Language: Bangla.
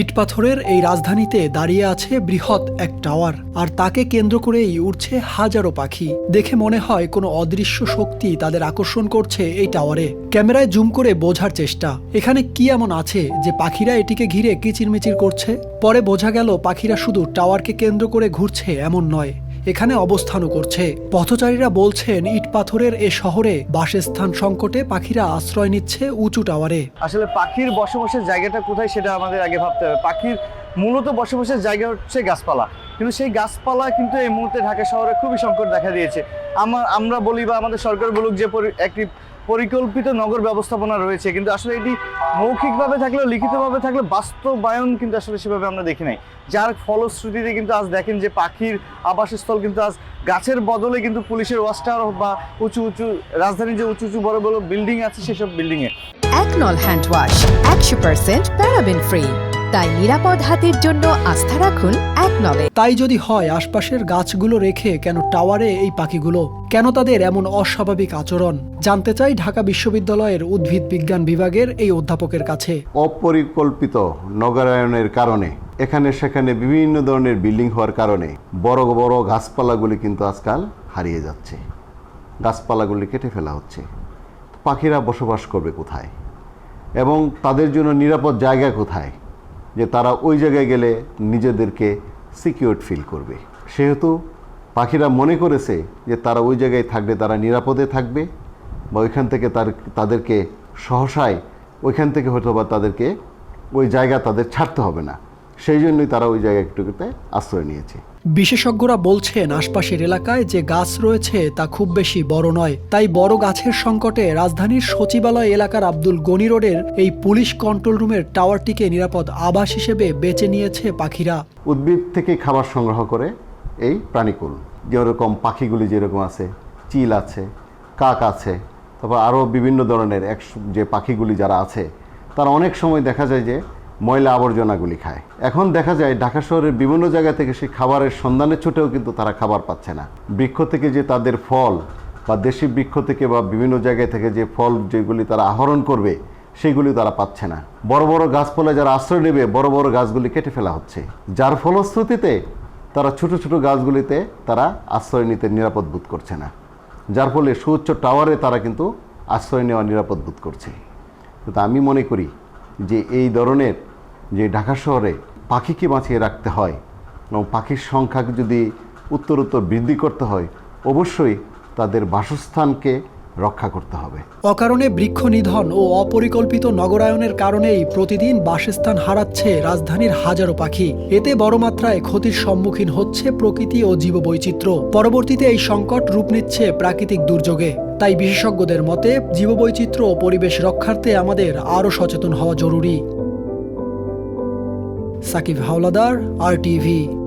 ইটপাথরের এই রাজধানীতে দাঁড়িয়ে আছে বৃহৎ এক টাওয়ার, আর তাকে কেন্দ্র করেই উঠছে হাজারো পাখি। দেখে মনে হয় কোনো অদৃশ্য শক্তি তাদের আকর্ষণ করছে এই টাওয়ারে। ক্যামেরায় জুম করে বোঝার চেষ্টা, এখানে কি এমন আছে যে পাখিরা এটিকে ঘিরে কিচিরমিচির করছে? পরে বোঝা গেল পাখিরা শুধু টাওয়ারকে কেন্দ্র করে ঘুরছে, এমন নয়। এখানে অবস্থানও করছে। পথচারীরা বলছেন, ইট পাথরের এ শহরে বাসস্থান সংকটে পাখিরা আশ্রয় নিচ্ছে উঁচু টাওয়ারে। আসলে পাখির বসবাসের জায়গাটা কোথায় সেটা আমাদের আগে ভাবতে হবে। পাখির মূলত বসবাসের জায়গা হচ্ছে গাছপালা। কিন্তু সেই গাছপালা কিন্তু এই মুহূর্তে ঢাকা শহরে খুবই সংকট দেখা দিয়েছে। আমার আমরা বলি বা আমাদের সরকার বলুক যে একটি পরিকল্পিত নগর ব্যবস্থাপনা রয়েছে, কিন্তু আসলে এটি মৌখিকভাবে থাকলেও, লিখিতভাবে থাকলে বাস্তবায়ন কিন্তু আসলে সেভাবে আমরা দেখি নাই। যার ফলশ্রুতিতে কিন্তু আজ দেখেন যে পাখির আবাসস্থল কিন্তু আজ গাছের বদলে কিন্তু পুলিশের ওয়াচ টাওয়ার বা উঁচু উঁচু রাজধানীর যে উঁচু উঁচু বড় বড় বিল্ডিং আছে, সেসব বিল্ডিংয়ে। একনল হ্যান্ড ওয়াশ, একশো পার্সেন্ট প্যারাবেন ফ্রি। তাই নিরাপদ হাতের জন্য আস্থা রাখুন একনলে তাই যদি হয় আশপাশের গাছগুলো রেখে কেন টাওয়ারে এই পাখিগুলো? কেন তাদের এমন অস্বাভাবিক আচরণ? জানতে চাই ঢাকা বিশ্ববিদ্যালয়ের উদ্ভিদ বিজ্ঞান বিভাগের এই অধ্যাপকের কাছে। অপরিকল্পিত নগরায়নের কারণে এখানে সেখানে বিভিন্ন ধরনের বিল্ডিং হওয়ার কারণে বড় বড় গাছপালাগুলি কিন্তু আজকাল হারিয়ে যাচ্ছে। গাছপালাগুলি কেটে ফেলা হচ্ছে। পাখিরা বসবাস করবে কোথায়? এবং তাদের জন্য নিরাপদ জায়গা কোথায়? যে তারা ওই জায়গায় গেলে নিজেদেরকে সিকিউর ফিল করবে। সেহেতু পাখিরা মনে করেছে যে তারা ওই জায়গায় থাকলে তারা নিরাপদে থাকবে বা ওইখান থেকে তার, তাদেরকে সহসায় ওইখান থেকে হয়তো বা তাদেরকে ওই জায়গা তাদের ছাড়তে হবে না। সেই জন্যই তারা ওই জায়গাটুকুতে আশ্রয় নিয়েছে। বিশেষজ্ঞরা বলছেন আশপাশের এলাকায় যে গাছ রয়েছে তা খুব বেশি বড় নয়। তাই বড় গাছের সংকটে রাজধানীর সচিবালয় এলাকার আব্দুল গনি রোডের এই পুলিশ কন্ট্রোল রুমের টাওয়ারটিকে নিরাপদ আবাস হিসেবে বেছে নিয়েছে পাখিরা। উদ্ভিদ থেকে খাবার সংগ্রহ করে এই প্রাণীকুল। যেরকম পাখিগুলি যেরকম আছে চিল আছে কাক আছে তারপর আরও বিভিন্ন ধরনের এক যে পাখিগুলি যারা আছে তারা অনেক সময় দেখা যায় যে ময়লা আবর্জনাগুলি খায়। এখন দেখা যায় ঢাকা শহরের বিভিন্ন জায়গা থেকে সেই খাবারের সন্ধানে ছুটেও কিন্তু তারা খাবার পাচ্ছে না। বৃক্ষ থেকে যে তাদের ফল বা দেশি বৃক্ষ থেকে বা বিভিন্ন জায়গা থেকে যে ফল যেগুলি তারা আহরণ করবে, সেগুলি তারা পাচ্ছে না। বড় বড় গাছপালা যারা আশ্রয় নেবে, বড় বড় গাছগুলি কেটে ফেলা হচ্ছে। যার ফলশ্রুতিতে তারা ছোট ছোট গাছগুলিতে তারা আশ্রয় নিতে নিরাপদ বোধ করছে না। যার ফলে সুউচ্চ টাওয়ারে তারা কিন্তু আশ্রয় নেওয়া নিরাপদ বোধ করছে। কিন্তু আমি মনে করি যে এই ধরনের যে ঢাকা শহরে পাখিকে বাঁচিয়ে রাখতে হয় এবং পাখির সংখ্যা যদি উত্তরোত্তর বৃদ্ধি করতে হয়, অবশ্যই তাদের বাসস্থানকে রক্ষা করতে হবে। অকারণে বৃক্ষ নিধন ও অপরিকল্পিত নগরায়নের কারণেই প্রতিদিন বাসস্থান হারাচ্ছে রাজধানীর হাজারো পাখি। এতে বড় মাত্রায় ক্ষতির সম্মুখীন হচ্ছে প্রকৃতি ও জীববৈচিত্র্য। পরবর্তীতে এই সংকট রূপ নিচ্ছে প্রাকৃতিক দুর্যোগে। তাই বিশেষজ্ঞদের মতে জীববৈচিত্র্য ও পরিবেশ রক্ষার্থে আমাদের আরও সচেতন হওয়া জরুরি। Sakib Howlader, R TV.